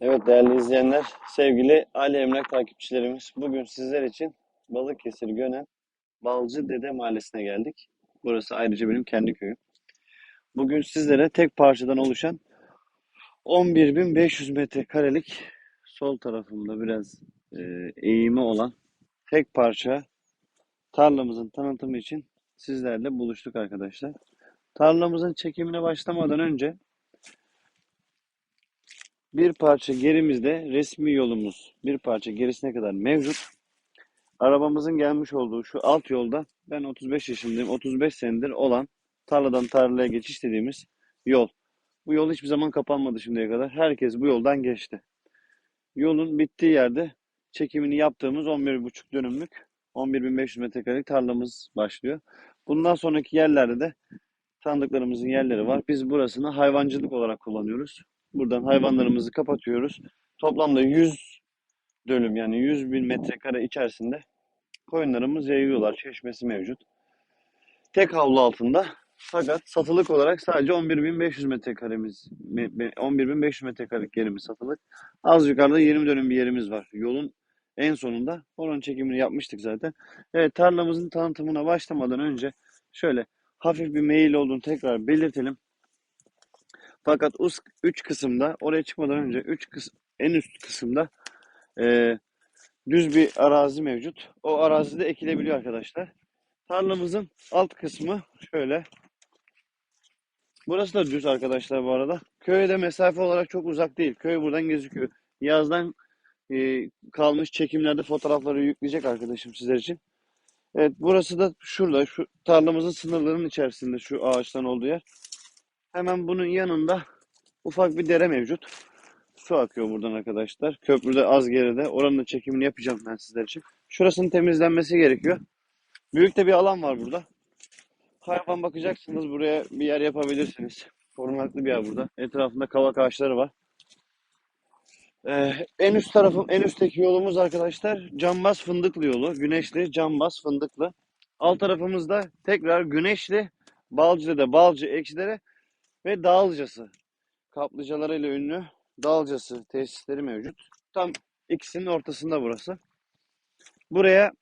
Evet değerli izleyenler, sevgili Ali Emlak takipçilerimiz, bugün sizler için Balıkesir Gönen Balcı Dede Mahallesi'ne geldik. Burası ayrıca benim kendi köyüm. Bugün sizlere tek parçadan oluşan 11.500 metrekarelik sol tarafımda biraz e, eğimi olan tek parça tarlamızın tanıtımı için sizlerle buluştuk arkadaşlar. Tarlamızın çekimine başlamadan önce bir parça gerimizde resmi yolumuz bir parça gerisine kadar mevcut. Arabamızın gelmiş olduğu şu alt yolda ben 35 yaşındayım. 35 senedir olan tarladan tarlaya geçiş dediğimiz yol. Bu yol hiçbir zaman kapanmadı şimdiye kadar. Herkes bu yoldan geçti. Yolun bittiği yerde çekimini yaptığımız 11,5 dönümlük 11.500 metrekarelik tarlamız başlıyor. Bundan sonraki yerlerde de tanıdıklarımızın yerleri var. Biz burasını hayvancılık olarak kullanıyoruz. Buradan hayvanlarımızı kapatıyoruz. Toplamda 100 dönüm yani 100 bin metrekare içerisinde koyunlarımız yayılıyorlar. Çeşmesi mevcut. Tek havlu altında fakat satılık olarak sadece 11.500 metrekaremiz, me- me- 11.500 metrekarelik yerimiz satılık. Az yukarıda 20 dönüm bir yerimiz var. Yolun en sonunda onun çekimini yapmıştık zaten. Evet tarlamızın tanıtımına başlamadan önce şöyle hafif bir meyil olduğunu tekrar belirtelim. Fakat üç kısımda oraya çıkmadan önce üç kısım en üst kısımda e, düz bir arazi mevcut. O arazide ekilebiliyor arkadaşlar. Tarlamızın alt kısmı şöyle. Burası da düz arkadaşlar bu arada. Köye de mesafe olarak çok uzak değil. Köy buradan gözüküyor. Yazdan e, kalmış çekimlerde fotoğrafları yükleyecek arkadaşım sizler için. Evet burası da şurada. Şu tarlamızın sınırlarının içerisinde şu ağaçtan olduğu yer. Hemen bunun yanında ufak bir dere mevcut. Su akıyor buradan arkadaşlar. Köprüde az geride. Oranın da çekimini yapacağım ben sizler için. Şurasının temizlenmesi gerekiyor. Büyük de bir alan var burada. Hayvan bakacaksınız buraya bir yer yapabilirsiniz. Korunaklı bir yer burada. Etrafında kavak ağaçları var. Ee, en üst tarafım, en üstteki yolumuz arkadaşlar Cambaz Fındıklı yolu. Güneşli, Cambaz Fındıklı. Alt tarafımızda tekrar Güneşli, Balcı'da Balcı, Ekşilere ve Dağlıcası. Kaplıcalarıyla ünlü Dalcası tesisleri mevcut. Tam ikisinin ortasında burası. Buraya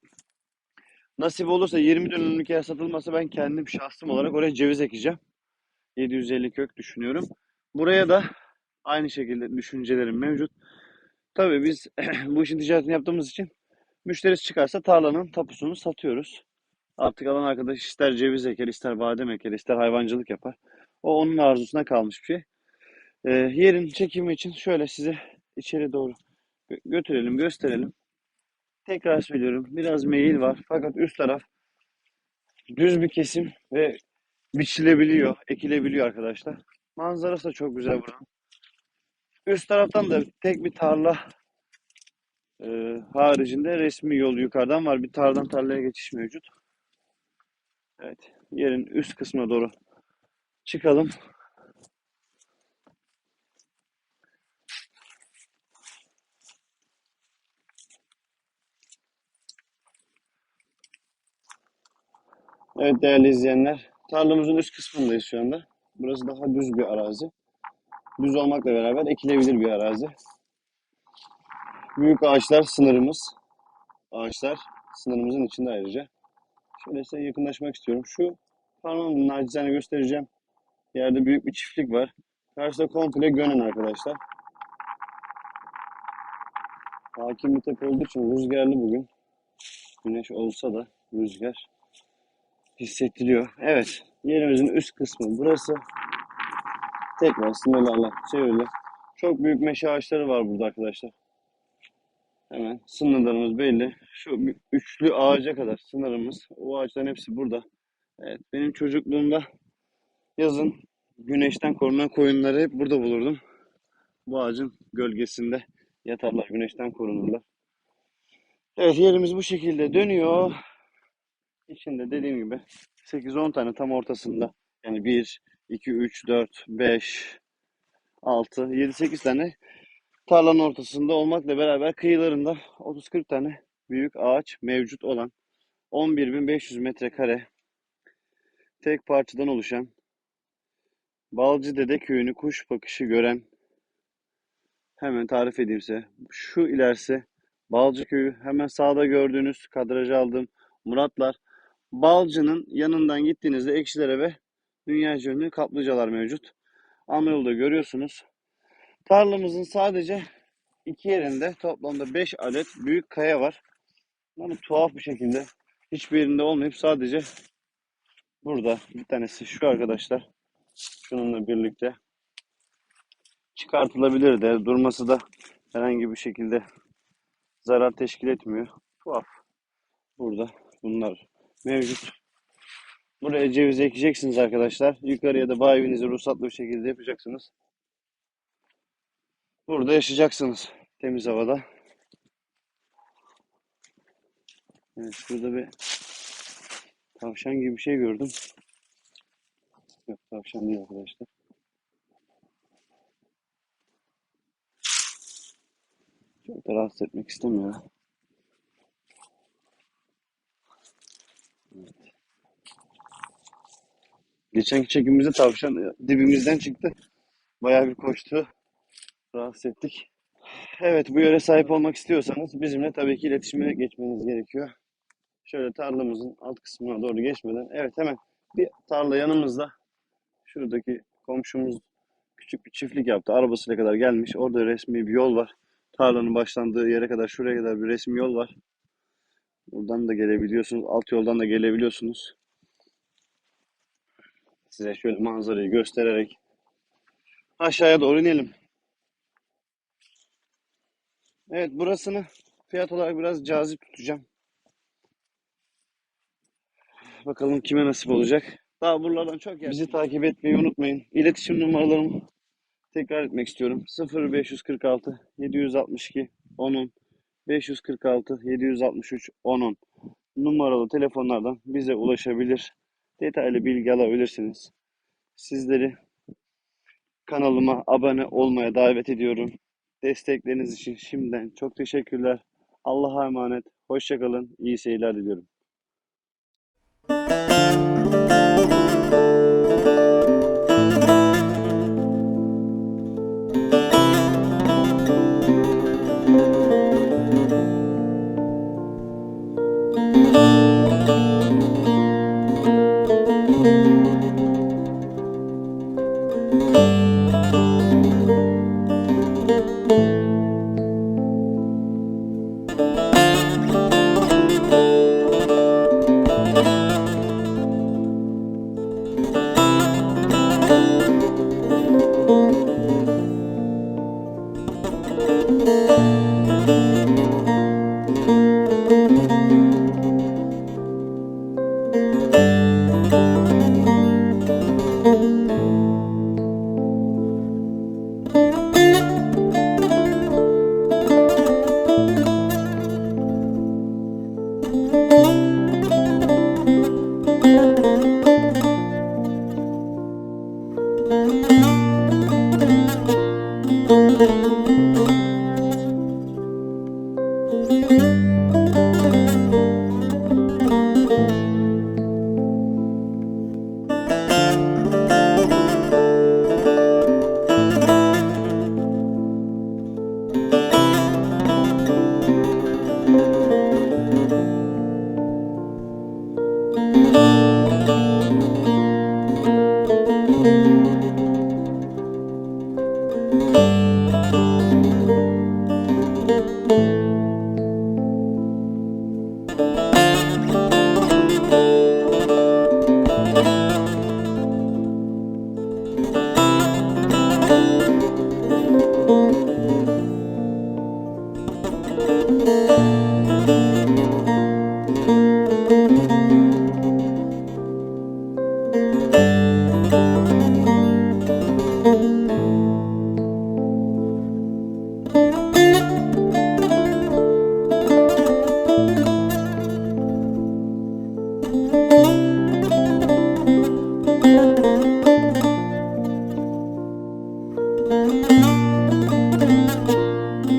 nasip olursa 20 dönümlük yer satılmasa ben kendim şahsım olarak oraya ceviz ekeceğim. 750 kök düşünüyorum. Buraya da aynı şekilde düşüncelerim mevcut. Tabii biz bu işin ticaretini yaptığımız için müşterisi çıkarsa tarlanın tapusunu satıyoruz. Artık alan arkadaş ister ceviz eker, ister badem eker, ister hayvancılık yapar. O onun arzusuna kalmış bir şey. Ee, yerin çekimi için şöyle size içeri doğru götürelim, gösterelim. Tekrar söylüyorum. Biraz meyil var. Fakat üst taraf düz bir kesim ve biçilebiliyor, ekilebiliyor arkadaşlar. Manzarası da çok güzel buranın. Üst taraftan da tek bir tarla e, haricinde resmi yol yukarıdan var. Bir tarladan tarlaya geçiş mevcut. Evet. Yerin üst kısmına doğru çıkalım. Evet değerli izleyenler, tarlamızın üst kısmındayız şu anda. Burası daha düz bir arazi. Düz olmakla beraber ekilebilir bir arazi. Büyük ağaçlar sınırımız. Ağaçlar sınırımızın içinde ayrıca. Şöyle size yakınlaşmak istiyorum. Şu parmağımla nacizane göstereceğim. Yerde büyük bir çiftlik var. Karşıda komple Gönen arkadaşlar. Hakim bir tepe olduğu için rüzgarlı bugün. Güneş olsa da rüzgar hissettiriyor. Evet, yerimizin üst kısmı burası. Tekrar sınırlarla çevrili. Çok büyük meşe ağaçları var burada arkadaşlar. Hemen sınırlarımız belli. Şu üçlü ağaca kadar sınırımız. O ağaçların hepsi burada. Evet, benim çocukluğumda yazın güneşten korunan koyunları hep burada bulurdum. Bu ağacın gölgesinde yatarlar, güneşten korunurlar. Evet, yerimiz bu şekilde dönüyor. İçinde dediğim gibi 8-10 tane tam ortasında. Yani 1, 2, 3, 4, 5, 6, 7, 8 tane tarlanın ortasında olmakla beraber kıyılarında 30-40 tane büyük ağaç mevcut olan 11.500 metrekare tek parçadan oluşan Balcı Dede köyünü kuş bakışı gören Hemen tarif edeyim size. Şu ilerisi Balcı Köyü. Hemen sağda gördüğünüz kadrajı aldığım Muratlar. Balcı'nın yanından gittiğinizde Ekşilere ve Dünya ünlü kaplıcalar mevcut. Ana yolda görüyorsunuz. Tarlamızın sadece iki yerinde toplamda 5 adet büyük kaya var. Yani tuhaf bir şekilde hiçbir yerinde olmayıp sadece burada bir tanesi şu arkadaşlar. Şununla birlikte çıkartılabilir de durması da herhangi bir şekilde zarar teşkil etmiyor. Tuhaf. Burada bunlar mevcut. Buraya ceviz ekeceksiniz arkadaşlar. Yukarıya da bağ evinizi ruhsatlı bir şekilde yapacaksınız. Burada yaşayacaksınız. Temiz havada. Evet, şurada bir tavşan gibi bir şey gördüm. Yok tavşan değil arkadaşlar. Çok da rahatsız etmek istemiyorum. Evet. Geçenki çekimimizde tavşan dibimizden çıktı. Bayağı bir koştu. Rahatsız ettik. Evet bu yöre sahip olmak istiyorsanız bizimle tabii ki iletişime geçmeniz gerekiyor. Şöyle tarlamızın alt kısmına doğru geçmeden. Evet hemen bir tarla yanımızda. Şuradaki komşumuz küçük bir çiftlik yaptı. Arabasıyla kadar gelmiş. Orada resmi bir yol var. Tarlanın başlandığı yere kadar şuraya kadar bir resmi yol var. Buradan da gelebiliyorsunuz. Alt yoldan da gelebiliyorsunuz. Size şöyle manzarayı göstererek aşağıya doğru inelim. Evet burasını fiyat olarak biraz cazip tutacağım. Bakalım kime nasip olacak. Daha buralardan çok yer. Bizi takip etmeyi unutmayın. İletişim numaralarımı tekrar etmek istiyorum. 0546 762 10 546 763 10 numaralı telefonlardan bize ulaşabilir. Detaylı bilgi alabilirsiniz. Sizleri kanalıma abone olmaya davet ediyorum. Destekleriniz için şimdiden çok teşekkürler. Allah'a emanet. Hoşçakalın. İyi seyirler diliyorum.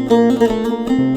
Müzik